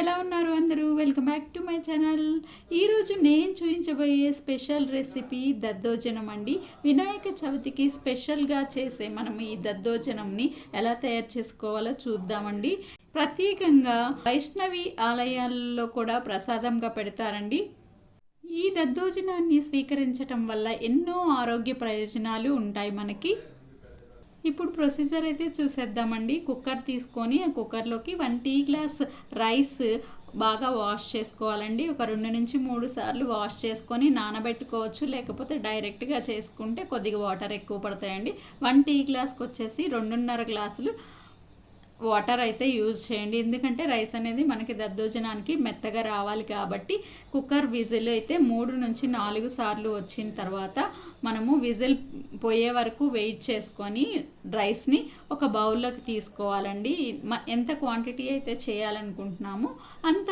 ఎలా ఉన్నారు అందరూ? Welcome back to my channel ఈరోజు నేను చూపించబోయే స్పెషల్ రెసిపీ దద్దోజనం అండి. వినాయక చవితికి స్పెషల్గా చేసే మనం ఈ దద్దోజనంని ఎలా తయారు చేసుకోవాలో చూద్దామండి. ప్రత్యేకంగా వైష్ణవి ఆలయాల్లో కూడా ప్రసాదంగా పెడతారండి. ఈ దద్దోజనాన్ని స్వీకరించటం వల్ల ఎన్నో ఆరోగ్య ప్రయోజనాలు ఉంటాయి మనకి. ఇప్పుడు ప్రొసీజర్ అయితే చూసేద్దామండి. కుక్కర్ తీసుకొని ఆ కుక్కర్లోకి వన్ టీ గ్లాస్ రైస్ బాగా వాష్ చేసుకోవాలండి. ఒక రెండు నుంచి మూడు సార్లు వాష్ చేసుకొని నానబెట్టుకోవచ్చు. లేకపోతే డైరెక్ట్గా చేసుకుంటే కొద్దిగా వాటర్ ఎక్కువ పడతాయండి. వన్ టీ గ్లాస్కి వచ్చేసి రెండున్నర గ్లాసులు వాటర్ అయితే యూజ్ చేయండి. ఎందుకంటే రైస్ అనేది మనకి దద్దోజనానికి మెత్తగా రావాలి కాబట్టి కుక్కర్ విజిల్ అయితే మూడు నుంచి నాలుగు సార్లు వచ్చిన తర్వాత మనము విజిల్ పోయే వరకు వెయిట్ చేసుకొని రైస్ని ఒక బౌల్లోకి తీసుకోవాలండి. ఎంత క్వాంటిటీ అయితే చేయాలనుకుంటున్నామో అంత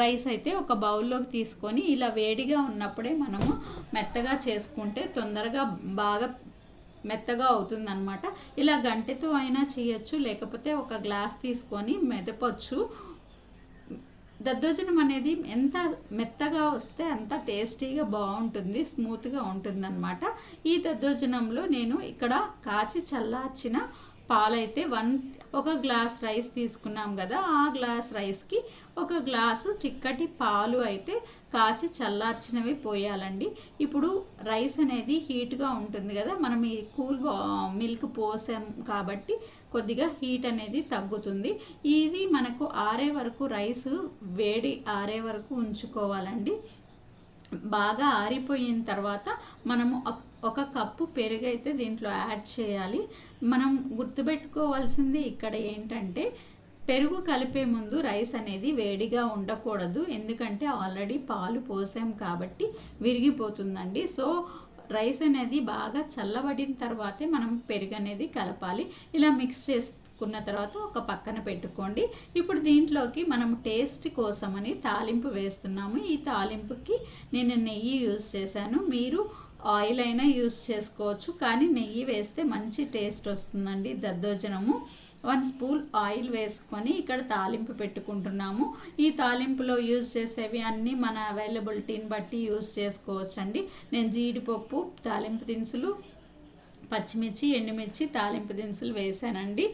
రైస్ అయితే ఒక బౌల్లోకి తీసుకొని ఇలా వేడిగా ఉన్నప్పుడే మనము మెత్తగా చేసుకుంటే తొందరగా బాగా మెత్తగా అవుతుందన్నమాట. ఇలా గంటెతో అయినా చేయొచ్చు లేకపోతే ఒక గ్లాస్ తీసుకొని మెదపచ్చు. దద్దోజనం అనేది ఎంత మెత్తగా వస్తే అంత టేస్టీగా బాగుంటుంది స్మూత్గా ఉంటుందన్నమాట. ఈ దద్దోజనంలో నేను ఇక్కడ కాచి చల్లార్చిన పాలైతే వన్ ఒక గ్లాస్ రైస్ తీసుకున్నాం కదా ఆ గ్లాస్ రైస్కి ఒక గ్లాసు చిక్కటి పాలు అయితే కాచి చల్లార్చినవి పోయాలండి. ఇప్పుడు రైస్ అనేది హీట్గా ఉంటుంది కదా మనం ఈ కూల్ మిల్క్ పోసాం కాబట్టి కొద్దిగా హీట్ అనేది తగ్గుతుంది. ఇది మనకు ఆరే వరకు రైస్ వేడి ఆరే వరకు ఉంచుకోవాలండి. బాగా ఆరిపోయిన తర్వాత మనము ఒక కప్పు పెరుగు అయితే దీంట్లో యాడ్ చేయాలి. మనం గుర్తుపెట్టుకోవాల్సింది ఇక్కడ ఏంటంటే పెరుగు కలిపే ముందు రైస్ అనేది వేడిగా ఉండకూడదు. ఎందుకంటే ఆల్రెడీ పాలు పోసాం కాబట్టి విరిగిపోతుందండి. సో రైస్ అనేది బాగా చల్లబడిన తర్వాతే మనం పెరుగు అనేది కలపాలి. ఇలా మిక్స్ చేసి చేసుకున్న తర్వాత ఒక పక్కన పెట్టుకోండి. ఇప్పుడు దీంట్లోకి మనం టేస్ట్ కోసమని తాలింపు వేస్తున్నాము. ఈ తాలింపుకి నేను నెయ్యి యూజ్ చేశాను. మీరు ఆయిల్ అయినా యూస్ చేసుకోవచ్చు కానీ నెయ్యి వేస్తే మంచి టేస్ట్ వస్తుందండి దద్దోజనము. వన్ స్పూన్ ఆయిల్ వేసుకొని ఇక్కడ తాలింపు పెట్టుకుంటున్నాము. ఈ తాలింపులో యూజ్ చేసేవి అన్నీ మన అవైలబిలిటీని బట్టి యూజ్ చేసుకోవచ్చు అండి నేను జీడిపప్పు తాలింపు దినుసులు పచ్చిమిర్చి ఎండుమిర్చి తాలింపు దినుసులు వేసానండి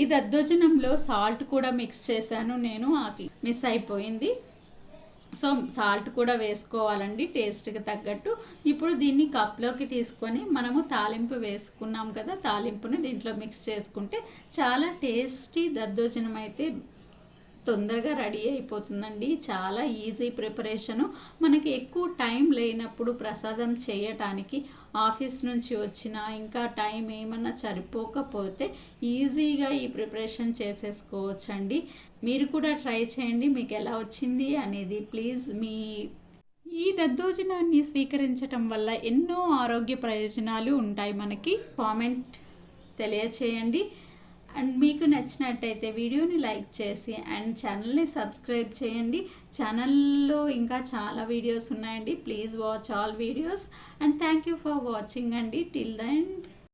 ఈ దద్దోజనంలో సాల్ట్ కూడా మిక్స్ చేశాను నేను మిస్ అయిపోయింది. సో సాల్ట్ కూడా వేసుకోవాలండి టేస్ట్కి తగ్గట్టు. ఇప్పుడు దీన్ని కప్లోకి తీసుకొని మనము తాలింపు వేసుకున్నాం కదా తాలింపుని దీంట్లో మిక్స్ చేసుకుంటే చాలా టేస్టీ దద్దోజనం అయితే తొందరగా రెడీ అయిపోతుందండి. చాలా ఈజీ ప్రిపరేషను. మనకి ఎక్కువ టైం లేనప్పుడు ప్రసాదం చేయటానికి ఆఫీస్ నుంచి వచ్చిన ఇంకా టైం ఏమన్నా సరిపోకపోతే ఈజీగా ఈ ప్రిపరేషన్ చేసేసుకోవచ్చండి. మీరు కూడా ట్రై చేయండి. మీకు ఎలా వచ్చింది అనేది ప్లీజ్ మీ ఈ దద్దోజనాన్ని స్వీకరించటం వల్ల ఎన్నో ఆరోగ్య ప్రయోజనాలు ఉంటాయి మనకి. కామెంట్ తెలియచేయండి. అండ్ మీకు నచ్చినట్టయితే వీడియోని లైక్ చేసి అండ్ ఛానల్ని సబ్స్క్రైబ్ చేయండి. ఛానల్లో ఇంకా చాలా వీడియోస్ ఉన్నాయండి. Please watch all videos. And thank you for watching అండి. Till the end.